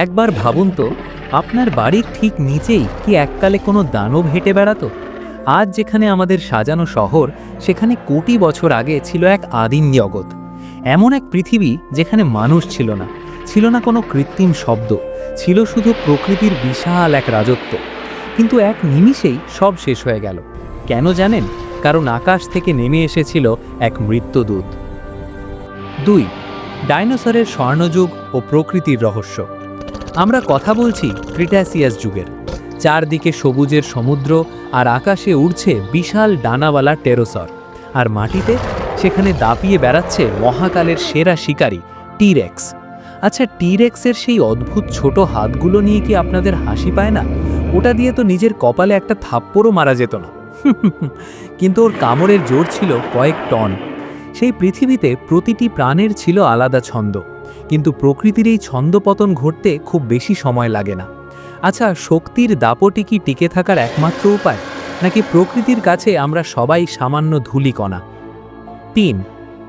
একবার ভাবুন তো, আপনার বাড়ির ঠিক নিচেই কি এককালে কোনো দানব হেঁটে বেড়াতো? আজ যেখানে আমাদের সাজানো শহর, সেখানে কোটি বছর আগে ছিল এক আদিম জগৎ। এমন এক পৃথিবী যেখানে মানুষ ছিল না। ছিল না কোনো কৃত্রিম শব্দ, ছিল শুধু প্রকৃতির বিশাল এক রাজত্ব। কিন্তু এক নিমিষেই সব শেষ হয়ে গেল। কেন জানেন? কারণ আকাশ থেকে নেমে এসেছিল এক মৃত্যুদূত। দুই, ডাইনোসরের স্বর্ণযুগ ও প্রকৃতির রহস্য। আমরা কথা বলছি ক্রিটাসিয়াস যুগের। চারদিকে সবুজের সমুদ্র আর আকাশে উড়ছে বিশাল ডানাওয়ালা টেরোসর। আর মাটিতে সেখানে দাপিয়ে বেড়াচ্ছে মহাকালের সেরা শিকারী, টিরেক্স। আচ্ছা টিরেক্সের সেই অদ্ভুত ছোট হাতগুলো নিয়ে কি আপনাদের হাসি পায় না? ওটা দিয়ে তো নিজের কপালে একটা থাপ্পড়ও মারা যেত না। কিন্তু ওর কামড়ের জোর ছিল কয়েক টন। সেই পৃথিবীতে প্রতিটি প্রাণের ছিল আলাদা ছন্দ। কিন্তু প্রকৃতির এই ছন্দপতন ঘটতে খুব বেশি সময় লাগে না। আচ্ছা শক্তির দাপটি কি টিকে থাকার একমাত্র উপায়? নাকি প্রকৃতির কাছে আমরা সবাই সামান্য ধূলিকণা? তিন,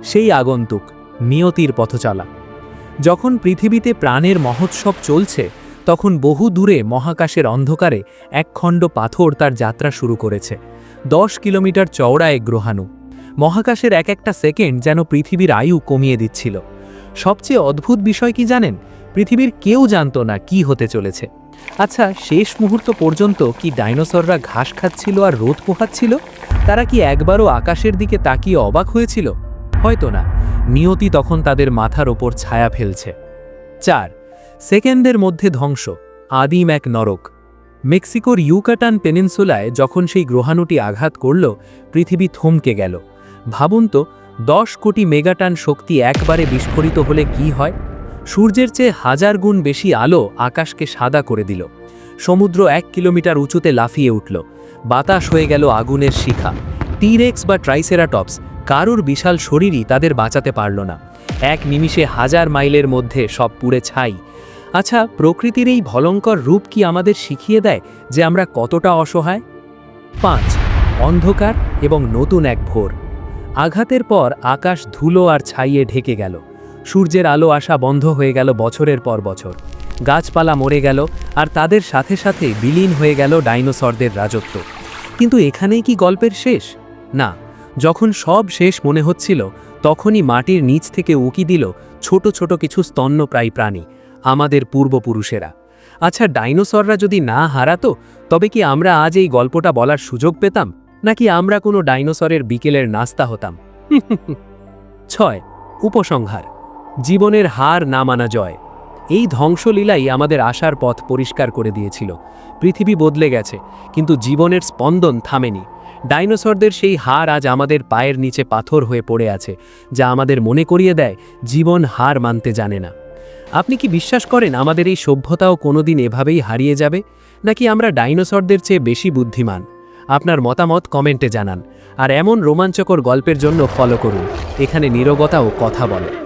সেই আগন্তুক, নিয়তির পথচলা। যখন পৃথিবীতে প্রাণের মহোৎসব চলছে, তখন বহু দূরে মহাকাশের অন্ধকারে এক খণ্ড পাথর তার যাত্রা শুরু করেছে। দশ কিলোমিটার চওড়া এক গ্রহাণু। মহাকাশের এক একটা সেকেন্ড যেন পৃথিবীর আয়ু কমিয়ে দিচ্ছিল। সবচেয়ে অদ্ভুত বিষয় কি জানেন? পৃথিবীর কেউ জানতো না কি হতে চলেছে। আচ্ছা শেষ মুহূর্ত পর্যন্ত কি ডাইনোসররা ঘাস খাচ্ছিল আর রোদ পোহাচ্ছিল? তারা কি একবারও আকাশের দিকে তাকিয়ে অবাক হয়েছিল? হয়তো না। নিয়তি তখন তাদের মাথার ওপর ছায়া ফেলছে। চার, সেকেন্ডের মধ্যে ধ্বংস, আদিম এক নরক। মেক্সিকোর ইউকাটান পেনিনসুলায় যখন সেই গ্রহাণুটি আঘাত করল, পৃথিবী থমকে গেল। ভাবুন তো দশ কোটি মেগাটান শক্তি একবারে বিস্ফোরিত হলে কি হয়? সূর্যের চেয়ে হাজার গুণ বেশি আলো আকাশকে সাদা করে দিল। সমুদ্র এক কিলোমিটার উঁচুতে লাফিয়ে উঠল। বাতাস হয়ে গেল আগুনের শিখা। টিরেক্স বা ট্রাইসেরাটপস, কারুর বিশাল শরীরই তাদের বাঁচাতে পারল না। এক নিমিষে হাজার মাইলের মধ্যে সব পুড়ে ছাই। আচ্ছা প্রকৃতির এই ভলঙ্কর রূপ কি আমাদের শিখিয়ে দেয় যে আমরা কতটা অসহায়? পাঁচ, অন্ধকার এবং নতুন এক ভোর। আঘাতের পর আকাশ ধুলো আর ছাইয়ে ঢেকে গেল। সূর্যের আলো আসা বন্ধ হয়ে গেল বছরের পর বছর। গাছপালা মরে গেল আর তাদের সাথে সাথে বিলীন হয়ে গেল ডাইনোসরদের রাজত্ব। কিন্তু এখানেই কি গল্পের শেষ? না, যখন সব শেষ মনে হচ্ছিল, তখনই মাটির নিচ থেকে উকি দিল ছোট ছোট কিছু স্তন্যপ্রায়ী প্রাণী, আমাদের পূর্বপুরুষেরা। আচ্ছা ডাইনোসররা যদি না হারাতো, তবে কি আমরা আজ এই গল্পটা বলার সুযোগ পেতাম? নাকি আমরা কোনো ডাইনোসরের বিকেলের নাস্তা হতাম? ছয়, উপসংহার। জীবনের হার না মানা জয়। এই ধ্বংসলীলাই আমাদের আশার পথ পরিষ্কার করে দিয়েছিল। পৃথিবী বদলে গেছে, কিন্তু জীবনের স্পন্দন থামেনি। ডাইনোসরদের সেই হার আজ আমাদের পায়ের নিচে পাথর হয়ে পড়ে আছে, যা আমাদের মনে করিয়ে দেয়, জীবন হার মানতে জানে না। আপনি কি বিশ্বাস করেন আমাদের এই সভ্যতাও কোনোদিন এভাবেই হারিয়ে যাবে? নাকি আমরা ডাইনোসরদের চেয়ে বেশি বুদ্ধিমান? আপনার মতামত কমেন্টে জানান। আর এমন রোমাঞ্চকর গল্পের জন্য ফলো করুন। এখানে নীরবতাও কথা বলে।